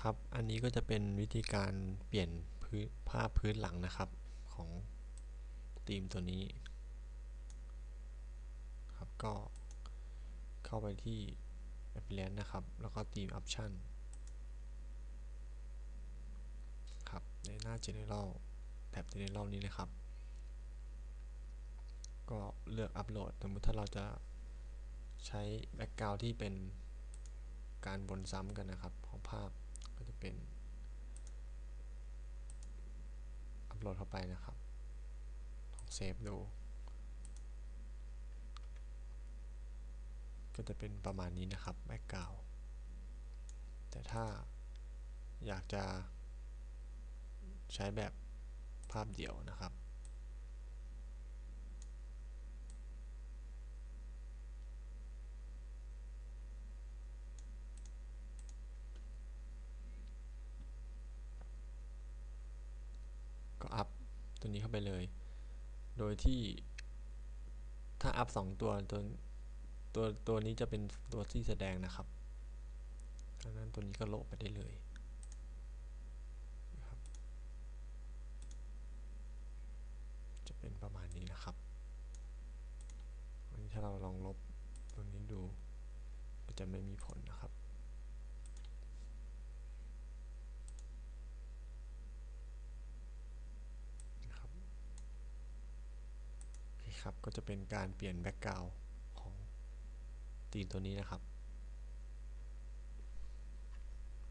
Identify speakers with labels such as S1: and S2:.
S1: ครับ อันนี้ก็จะเป็นวิธีการเปลี่ยนพื้นภาพพื้นหลังนะครับของธีมตัวนี้ ครับก็เข้าไปที่ Appearance นะครับ แล้วก็ธีม Option ครับ ในหน้า General แท็บ General นี้นะครับ ก็เลือกอัปโหลด สมมติถ้าเราจะใช้แบ็กกราวด์ที่เป็นการบนซ้ำกันนะครับของภาพ เป็นอัปโหลดเข้าไปนะครับลองเซฟดู ก็จะเป็นประมาณนี้นะครับแบ็กกราวแต่ถ้าอยากจะใช้แบบภาพเดี่ยวนะครับ ก็อัพตัว นี้เข้าไปเลย โดยที่ถ้าอัพสองตัวตัวตัวตัวนี้จะเป็นตัวที่แสดงนะครับดังนั้นตัวนี้ก็โลบไปได้เลยครับจะเป็นประมาณนี้นะครับอันนี้ถ้าเราลองลบตัวนี้ดู ก็จะไม่มีผลนะครับนะครับโอเครับ ก็จะเป็นการเปลี่ยนแบ็กกราวด์ของธีมตัวนี้นะครับ